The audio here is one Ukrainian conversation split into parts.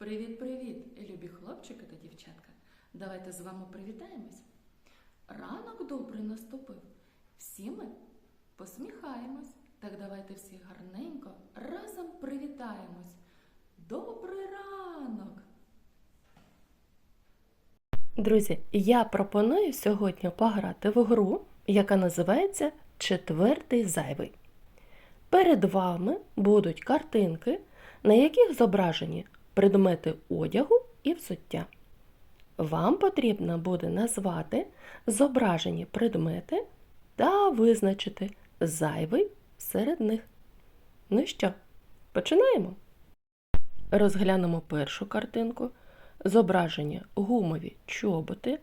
Привіт-привіт, любі хлопчики та дівчатка. Давайте з вами привітаємось. Ранок добрий наступив. Всі ми посміхаємось. Так давайте всі гарненько разом привітаємось. Добрий ранок! Друзі, я пропоную сьогодні пограти в гру, яка називається Четвертий зайвий. Перед вами будуть картинки, на яких зображені предмети одягу і взуття. Вам потрібно буде назвати зображені предмети та визначити зайвий серед них. Ну що, починаємо? Розглянемо першу картинку. Зображення гумові чоботи,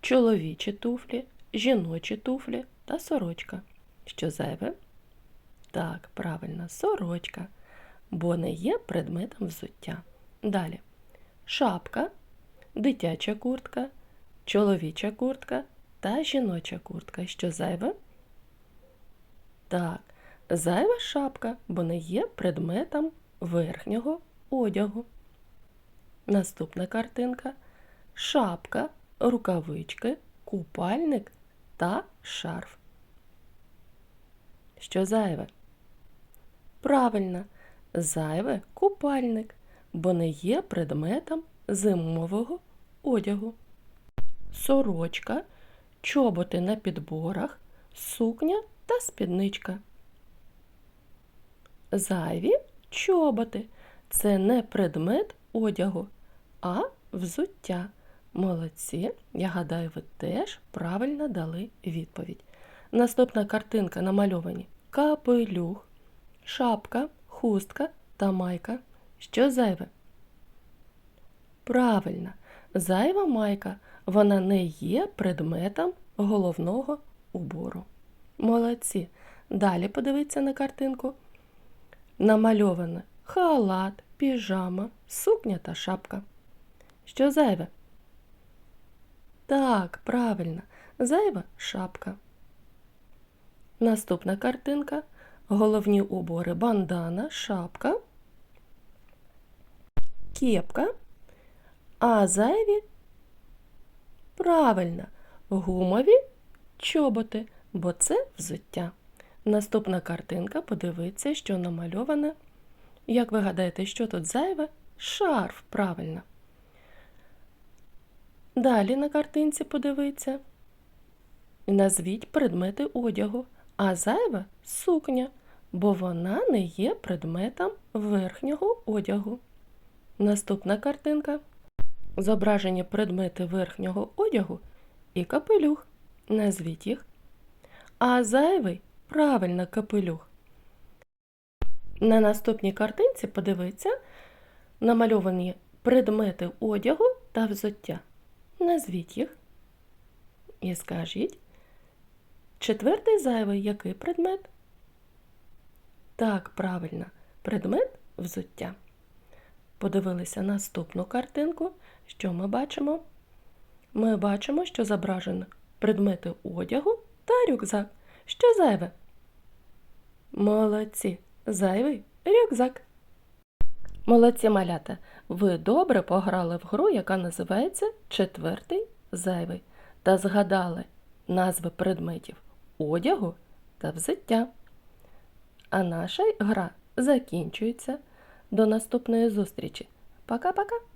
чоловічі туфлі, жіночі туфлі та сорочка. Що зайве? Так, правильно, сорочка, бо не є предметом взуття. Далі. Шапка, дитяча куртка, чоловіча куртка та жіноча куртка. Що зайве? Так, зайва шапка, бо не є предметом верхнього одягу. Наступна картинка шапка, рукавички, купальник та шарф. Що зайве? Правильно, зайве купальник, бо не є предметом зимового одягу. Сорочка, чоботи на підборах, сукня та спідничка. Зайві чоботи це не предмет одягу, а взуття. Молодці, я гадаю, ви теж правильно дали відповідь. Наступна картинка намальовані капелюх, шапка, хустка та майка. Що зайве? Правильно, зайва майка, вона не є предметом головного убору. Молодці. Далі подивіться на картинку. Намальоване халат, піжама, сукня та шапка. Що зайве? Так, правильно, зайва шапка. Наступна картинка. Головні убори бандана, шапка, кепка, а зайві правильно, гумові чоботи, бо це взуття. Наступна картинка, подивіться, що намальоване. Як ви гадаєте, що тут зайве? Шарф, правильно. Далі на картинці подивіться. Назвіть предмети одягу, а зайве сукня, бо вона не є предметом верхнього одягу. Наступна картинка. Зображені предмети верхнього одягу і капелюх. Назвіть їх. А зайвий правильно капелюх. На наступній картинці подивіться намальовані предмети одягу та взуття. Назвіть їх і скажіть. Четвертий зайвий який предмет? Так, правильно, предмет взуття. Подивилися наступну картинку. Що ми бачимо? Ми бачимо, що зображено предмети одягу та рюкзак. Що зайве? Молодці! Зайвий рюкзак. Молодці малята! Ви добре пограли в гру, яка називається Четвертий зайвий, та згадали назви предметів одягу та взуття. А наша гра закінчується. До наступної зустрічі. Пока-пока!